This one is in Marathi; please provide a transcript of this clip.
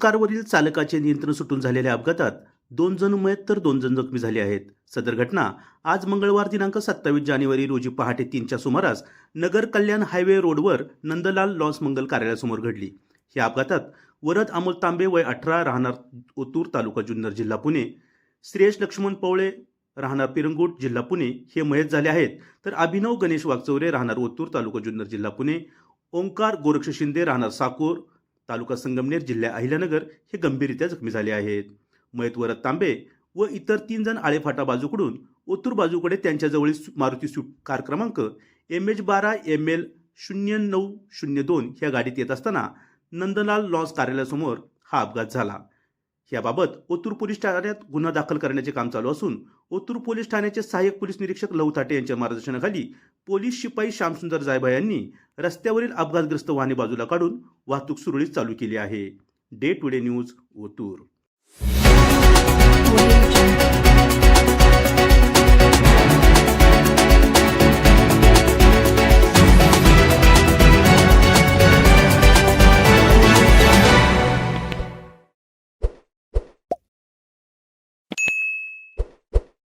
कारवरील चालकाचे नियंत्रण सुटून झालेल्या अपघातात दोन जण मयत तर दोन जण जखमी झाले आहेत. सदर घटना आज मंगळवार दिनांक सत्तावीस जानेवारी रोजी पहाटे तीनच्या सुमारास नगर कल्याण हायवे रोडवर नंदलाल लॉन्स मंगल कार्यालयासमोर घडली. या अपघातात वरद अमोल तांबे वय अठरा राहणार ओतूर तालुका जुन्नर जिल्हा पुणे श्रेयश लक्ष्मण पवळे राहणार पिरंगुट जिल्हा पुणे हे मयत झाले आहेत. तर अभिनव गणेश वागचौरे राहणार ओतूर तालुका जुन्नर जिल्हा पुणे ओंकार गोरक्ष शिंदे राहणार साकूर तालुका संगमनेर जिल्ह्या अहिल्यानगर हे गंभीररित्या जखमी झाले आहेत. मयतवरत तांबे व इतर तीन जण आळेफाटा बाजूकडून ओतूर बाजूकडे त्यांच्याजवळील सु- मारुती स्विफ्ट कार क्रमांक एम एच बारा एम एल शून्य नऊ शून्य दोन ह्या गाडीत येत असताना नंदलाल लॉन्स कार्यालयासमोर हा अपघात झाला. याबाबत ओतूर पोलीस ठाण्यात गुन्हा दाखल करण्याचे काम चालू असून ओतूर पोलीस ठाण्याचे सहाय्यक पोलीस निरीक्षक लव ताटे यांच्या मार्गदर्शनाखाली पोलीस शिपाई श्यामसुंदर जायबा यांनी रस्त्यावरील अपघातग्रस्त वाहने बाजूला काढून वाहतूक सुरळीत चालू केली आहे. Day today news Otur.